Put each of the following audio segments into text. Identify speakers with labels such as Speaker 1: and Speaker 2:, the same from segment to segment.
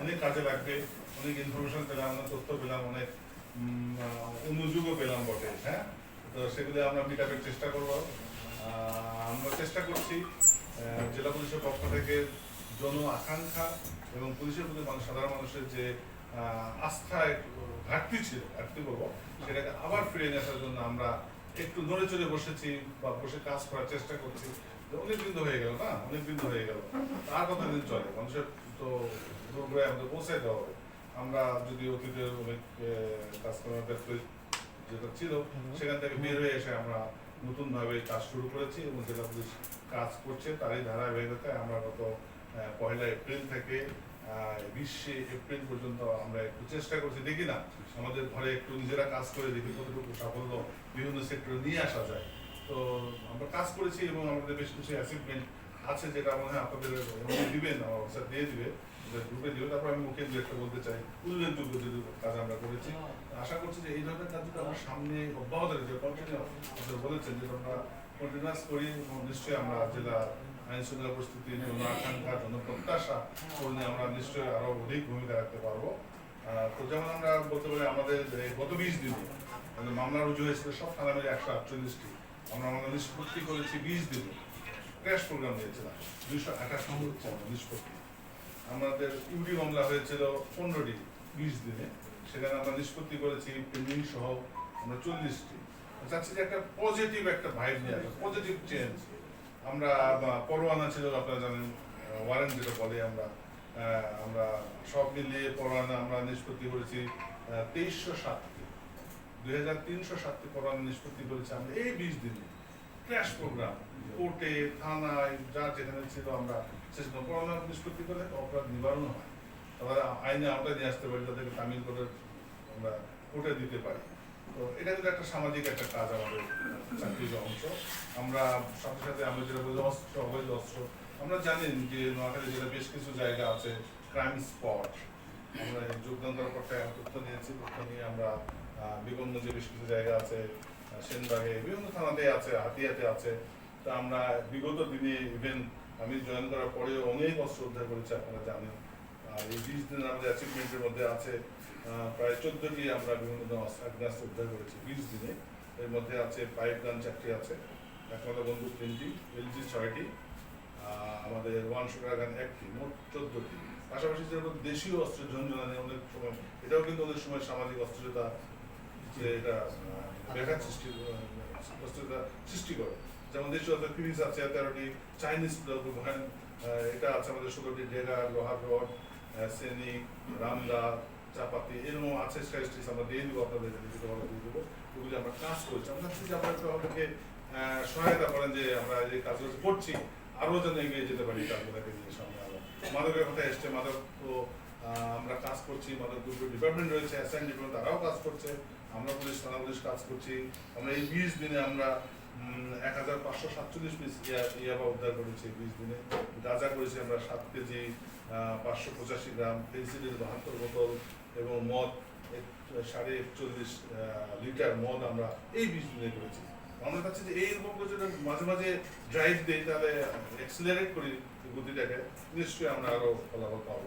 Speaker 1: অনেক কাজে লাগবে অনেক ইনফরমেশন পেলাম তথ্য পেলাম অনেক অনুযোগও পেলাম বটে হ্যাঁ তো সেগুলো আমরা মিট চেষ্টা করব আমরা চেষ্টা করছি জেলা পুলিশের পক্ষ থেকে জন আকাঙ্ক্ষা এবং পুলিশের প্রতি মানুষ সাধারণ মানুষের যে আহ, আস্থা ঘাটতি ছিল ঘাটতি বলব সেটাকে আবার ফিরিয়ে নিয়ে আসার জন্য আমরা একটু নড়ে চড়ে বসেছি বা বসে কাজ করার চেষ্টা করছি। অনেক দিন হয়ে গেল না? অনেক দিন হয়ে গেল। আর কত দিন চলে? মানুষের তো রোগে আমাদের পৌঁছাই দেওয়া হবে। আমরা যদি অতীতে অনেক আহ, কাজ করার ব্যস্ত যেটা ছিল সেখান থেকে বের হয়ে এসে আমরা নতুন ভাবে কাজ শুরু করেছি এবং জেলা পুলিশ কাজ করছে তারই ধারাবাহিকতায় আমরা গত পয়লা এপ্রিল থেকে বিশে এপ্রিল পর্যন্ত আমরা একটু চেষ্টা করছি, দেখি না আমাদের ঘরে একটু নিজেরা কাজ করে দেখি কতটুকু সাফল্য বিভিন্ন সেক্টরে নিয়ে আসা যায়। তো আমরা কাজ করেছি এবং আমাদের বেশ কিছু অ্যাচিভমেন্ট আছে যেটা মনে হয় আপনাদের দিবেন, আমার অফিসার দিয়ে দিবে গ্রুপে দিবে, তারপর আমি মুখে দু একটা বলতে চাই, উল্লেখযোগ্য যে কাজ আমরা করেছি। আশা করছি যে এই ধরনের কাজ যদি আমরা সামনে অব্যাহত রেখে কন্টিনিউ বলেছেন যে আমরা কন্টিনিউয়াস করি নিশ্চয়ই আমরা জেলা আইন শৃঙ্খলা পরিস্থিতি জন আকাঙ্ক্ষা জন প্রত্যাশা করলে আমরা নিশ্চয়ই আরও অধিক ভূমিকা রাখতে পারব। তো যেমন আমরা বলতে পারি, আমাদের গত বিশ দিনে মামলা রুজু হয়েছিল, সব থানা মিলে একশো আটচল্লিশটি। আমরা আমাদের নিষ্পত্তি করেছি বিশ দিনে। ক্র্যাশ প্রোগ্রাম দিয়েছিলাম, দুইশো হচ্ছে আমাদের নিষ্পত্তি। আমাদের ইউডি মামলা হয়েছিল পনেরোটি বিশ দিনে। সেখানে আমরা নিষ্পত্তি করেছি পেন্ডিং সহ আমরা চল্লিশটি। চাচ্ছি যে একটা পজিটিভ একটা ভাইব নিয়ে আসবে পজিটিভ চেঞ্জ আমরা পরোয়ানা ছিল, আপনারা জানেন ওয়ারেন্ট যেটা বলে, আমরা আমরা সব মিলিয়ে পরোয়ানা আমরা নিষ্পত্তি করেছি তেইশশো সাতটি। দুই হাজার তিনশো সাতটি পরোয়ানা নিষ্পত্তি করেছি আমরা এই বিশ দিনে। ক্র্যাশ প্রোগ্রাম কোর্টে, থানায়, যা যেখানে ছিল আমরা সেখানে পরোয়ানা নিষ্পত্তি করে অপরাধ নিবারণ হয়। তারপরে আইনে আওতায় নিয়ে আসতে পারি, তাদেরকে তামিল করে আমরা কোর্টে দিতে পারি। তো এটা কিন্তু একটা সামাজিক একটা কাজ আমাদের চাকরির অংশ। আমরা সাথে সাথে আমরা যেটা বলি অস্ত্র, অবৈধ অস্ত্র, আমরা জানেন যে নোয়াখালী জেলা বেশ কিছু জায়গা আছে ক্রাইম স্পট আমরা যোগদান করার পর তথ্য নিয়েছি, তথ্য নিয়ে আমরা বিভিন্ন যে বেশ কিছু জায়গা আছে সেনবাগে, বিভিন্ন থানাতে আছে, হাতিয়াতে আছে। তা আমরা বিগত দিনে ইভেন আমি জয়েন করার পরেও অনেক অস্ত্র উদ্ধার করেছি, আপনারা জানেন। আর এই বিশ দিনের আমাদের অ্যাচিভমেন্টের মধ্যে আছে। প্রায় চোদ্দটি আমরা বিভিন্ন ধরনের অস্ত্র আগ্রাস্ত্র উদ্ধার করেছি বিশ দিনে। এর মধ্যে আছে পাইপ গান চারটি আছে। একমাত্র বন্দুক তিনটি এলজি ছয়টি আমাদের ওয়ান শুটার গান একটি মোট চোদ্দটি। পাশাপাশি যেরকম দেশীয় অস্ত্রের ঝঞ্ঝনানি অনেক সময় এটাও কিন্তু অনেক সময় সামাজিক অস্ত্রতা যে এটা ব্যাঘাত সৃষ্টি আহ, অস্ত্রতা সৃষ্টি করে। যেমন দেশীয় অস্ত্র ফিরিজ আছে তেরোটি। চাইনিজ এটা আছে আমাদের ষোলোটি ডেরা লোহার রড সেনি রামদা চাপাতি, এরকম আছে স্ট্যাটিস্টিক্স আমরা দিয়ে দিব আপনাদের লিখিতভাবে দিয়ে দেবো। ওগুলি আমরা কাজ করছি। আমরা চাচ্ছি যে আপনারা আমাদেরকে সহায়তা করেন যে আমরা যে কাজগুলো করছি, আরও যেন এগিয়ে যেতে পারি কাজগুলোকে নিয়ে সামনে আরও। মাদকের কথা এসছে, মাদক তো আমরা কাজ করছি, মাদক দ্রব্য ডিপার্টমেন্ট রয়েছে অ্যাসাইন ডিপার্টমেন্ট তারাও কাজ করছে। আমরা পুলিশ, থানা পুলিশ কাজ করছি। আমরা এই বিশ দিনে আমরা এক হাজার পাঁচশো সাতচল্লিশ পিস ইয়াবা উদ্ধার করেছি বিশ দিনে। গাঁজা করেছি আমরা সাত কেজি পাঁচশো পঁচাশি গ্রাম ফেন্সিডিল বাহাত্তর বোতল এবং মদ সাড়ে একচল্লিশ লিটার মদ আমরা এই বিশ দিনে করেছি। আমরা চাচ্ছি যে এইরকম করে যদি মাঝে মাঝে ড্রাইভ দিই তাহলে এক্সিলারেট করি গতিটাকে নিশ্চয়ই আমরা আরও ফলাফল পাবো।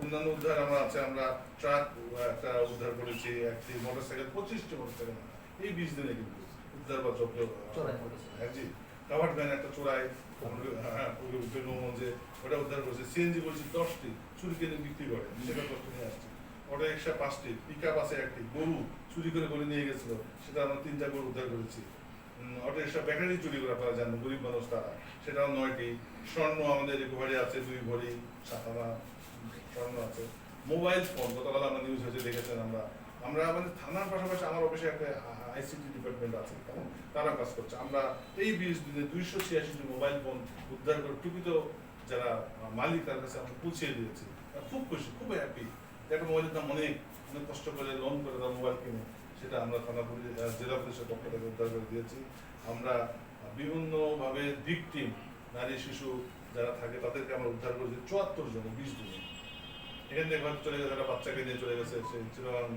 Speaker 1: অন্যান্য উদ্ধার আমরা আছে আমরা ট্রাক একটা উদ্ধার করেছি একটি মোটরসাইকেল পঁচিশটি মোটরসাইকেল এই বিশ দিনে কিন্তু উদ্ধার বা জব্দ। হ্যাঁ জি কাভার্ড ভ্যান একটা চোরাই হ্যাঁ যে ওটা উদ্ধার করেছে। সিএনজি করেছি দশটি চুরি কিনে বিক্রি করে সেটা দশটি নিয়ে আসছি। অটো রিক্সা পাঁচটি পিক আপ আছে একটি, গরু চুরি করে নিয়ে গেছিল, সেটা আমরা তিনটা গরু উদ্ধার করেছি। অটো রিক্সা ব্যাটারি চুরি করে আপনারা জানেন, গরিব মানুষ তারা, সেটাও নয়টি। স্বর্ণ আমাদের আছে, দুই ভরি স্বর্ণ আছে। মোবাইল ফোন গতকাল আমরা নিউজ হয়েছে, দেখেছেন আমরা। আমরা আমাদের থানার পাশাপাশি আমার অফিসে একটা আইসিটি ডিপার্টমেন্ট আছে তারা কাজ করছে। আমরা এই বিশ দিনে দুইশো ছিয়াশিটি মোবাইল ফোন উদ্ধার করে টুকিত যারা মালিক তার কাছে আমরা পৌঁছিয়ে দিয়েছি। খুব খুশি, খুব হ্যাপি একটা মোবাইলের দাম অনেক অনেক কষ্ট করে লোন করে তারা মোবাইল কিনে। সেটা আমরা থানা পুলিশ জেলা পুলিশের পক্ষ থেকে উদ্ধার করে দিয়েছি। আমরা বিভিন্নভাবে ভিকটিম নারী, শিশু যারা থাকে, তাদেরকে আমরা উদ্ধার করেছি চুয়াত্তর জন, বিশ দিনে এখান থেকে হয়তো চলে গেছে, একটা বাচ্চাকে নিয়ে চলে গেছে, সে চিরং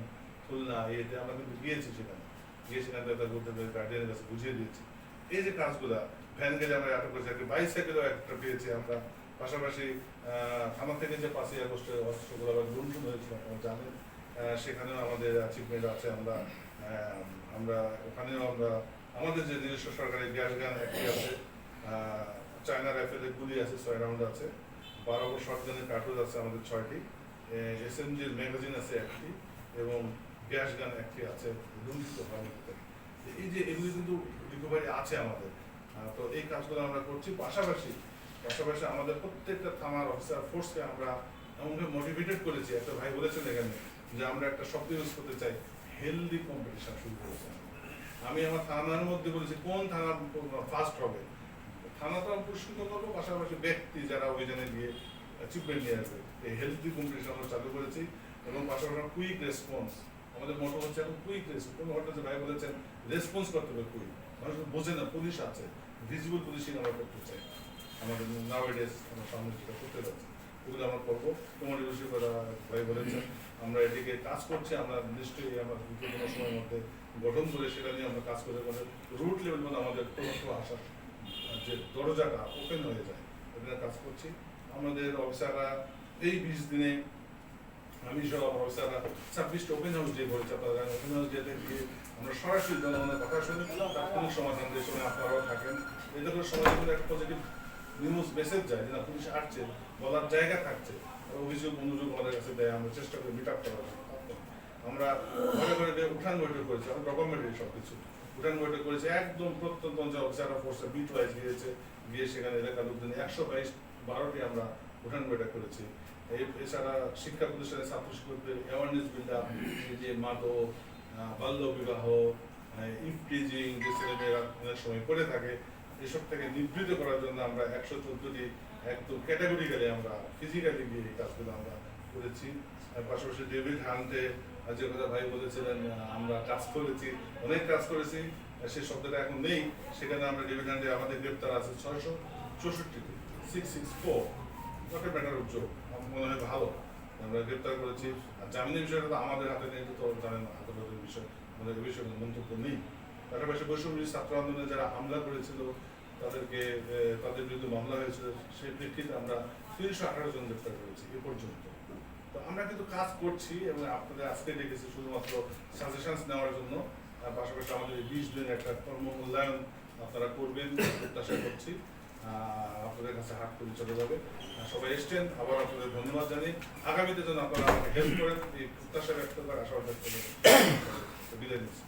Speaker 1: খুলনা, ইয়েতে আমরা কিন্তু গিয়েছি সেখানে। গিয়ে সেখানে তাদের বলতে গার্ডিয়ানের কাছে বুঝিয়ে দিয়েছি। এই যে কাজগুলা, ভ্যান গাড়ি আমরা আটক করেছি একটা বাইসাইকেলও একটা পেয়েছি আমরা? পাশাপাশি আমার থেকে যে পাঁচই আগস্টে অস্ত্রগুলো আবার লুণ্ঠন হয়েছিল, আপনারা জানেন সেখানেও আমাদের অ্যাচিভমেন্ট আছে, আমরা আমরা, ওখানেও আমরা, আমাদের যে নিজস্ব সরকারি গ্যাস গান একটি আছে চায়না রাইফেলের গুলি আছে, ছয় রাউন্ড আছে, বারো শটগানের কার্টুজ আছে আমাদের ছয়টি এস এম জির ম্যাগাজিন আছে একটি, এবং গ্যাস গান একটি আছে লুণ্ঠিত হওয়ার এই যে এগুলি কিন্তু রিকভারি আছে আমাদের তো এই কাজগুলো আমরা করছি, পাশাপাশি পাশাপাশি আমাদের প্রত্যেকটা থানার অফিসার ফোর্সকে আমরা এমনভাবে মোটিভেটেড করেছি। একটা ভাই বলেছেন এখানে যে আমরা একটা শব্দ ইউজ করতে চাই। হেলদি কম্পিটিশন শুরু করেছি আমি আমার থানার মধ্যে বলেছি, কোন থানা ফার্স্ট হবে? থানাটা পুরস্কৃত করব, পাশাপাশি ব্যক্তি যারা অভিযানে গিয়ে অ্যাচিভমেন্ট নিয়ে আসবে, এই হেলদি কম্পিটিশন আমরা চালু করেছি এবং পাশাপাশি কুইক রেসপন্স আমাদের মোটো হচ্ছে এখন কুইক রেসপন্স কোনো ঘটনা ভাই বলেছেন রেসপন্স করতে হবে কুইক মানুষ বোঝে না, পুলিশ আছে ভিজিবল পুলিশিং আমরা করতে চাই। আমাদের নাওয়েডেস আমরা সামনে যেটা করতে যাচ্ছি ওগুলো আমরা করব। তোমার কথা ভাই বলেছেন আমরা এদিকে কাজ করছি, আমরা নিশ্চয়ই আমরা দ্রুত সময়ের মধ্যে গঠন করে সেটা নিয়ে আমরা কাজ করে মানে রুট লেভেল মানে আমাদের তথ্য আসার যে দরজাটা ওপেন হয়ে যায় এটা কাজ করছি। আমাদের অফিসাররা এই বিশ দিনে, আমি সহ আমার অফিসাররা ছাব্বিশটা ওপেন হাউস ডে করেছে আপনারা ওপেন হাউস ডেতে গিয়ে আমরা সরাসরি জনগণের কথা শুনে তাৎক্ষণিক সমাধান যে সময় আপনারাও থাকেন। এতে করে সমাজে কিন্তু একটা পজিটিভ নিউজ মেসেজ যায় যে না, পুলিশ আসছে, বলার জায়গা থাকছে। অভিযোগ অনুযোগ আমাদের কাছে দেয়, আমরা চেষ্টা করি মিট আপ করার। আমরা ঘরে ঘরে উঠান বৈঠক করেছি, আমরা ডকুমেন্টারি সব কিছু উঠান বৈঠক করেছি। একদম প্রত্যন্ত অঞ্চল অফিসাররা ফোর্সে বিট ওয়াইজ গিয়েছে। গিয়ে সেখানে এলাকার লোকজন একশো বাইশ, বারোটি আমরা উঠান বৈঠক করেছি। এছাড়া শিক্ষা প্রতিষ্ঠানে ছাত্র শিক্ষকদের অ্যাওয়ারনেস বিল্ড যে মাদক বাল্য বিবাহ ইফটিজিং যে ছেলেমেয়েরা অনেক সময় করে থাকে এসব থেকে নিবৃত করার জন্য আমরা একশো চোদ্দটি একদম ক্যাটাগরিক্যালি আমরা ফিজিক্যালি গিয়ে এই কাজগুলো আমরা করেছি। পাশাপাশি ডেভিড হান্টে যে কথা ভাই বলেছিলেন আমরা কাজ করেছি, অনেক কাজ করেছি। সেই শব্দটা এখন নেই। সেখানে আমরা ডেভিড হান্টে আমাদের গ্রেপ্তার আছে ছয়শো চৌষট্টিটি। Six six four a matter of মনে হয় ভালো। আমরা গ্রেপ্তার করেছি। আর জামিনের বিষয়টা তো আমাদের হাতে নেই, তো জানেন আদালতের বিষয়। আমাদের বিষয়ে মন্তব্য নেই। পাশাপাশি বৈষম্য ছাত্র আন্দোলনে যারা হামলা করেছিল, তাদেরকে তাদের বিরুদ্ধে মামলা হয়েছিল, সেই প্রেক্ষিতে আমরা তিনশো আঠারো জন গ্রেপ্তার করেছি এ পর্যন্ত। তো আমরা কিন্তু কাজ করছি এবং আপনাদের আজকে ডেকেছি শুধুমাত্র সাজেশনস নেওয়ার জন্য। পাশাপাশি আমাদের এই বিশ দিনের একটা কর্ম মূল্যায়ন আপনারা করবেন, প্রত্যাশা করছি। আপনাদের কাছে হাত করে চলে যাবে। সবাই এসছেন, আবার আপনাদের ধন্যবাদ জানি। আগামীতে যেন আপনারা আমাকে হেল্প করেন, এই প্রত্যাশা ব্যক্ত করার আশা ব্যক্ত করেন। বিদায় নিচ্ছি।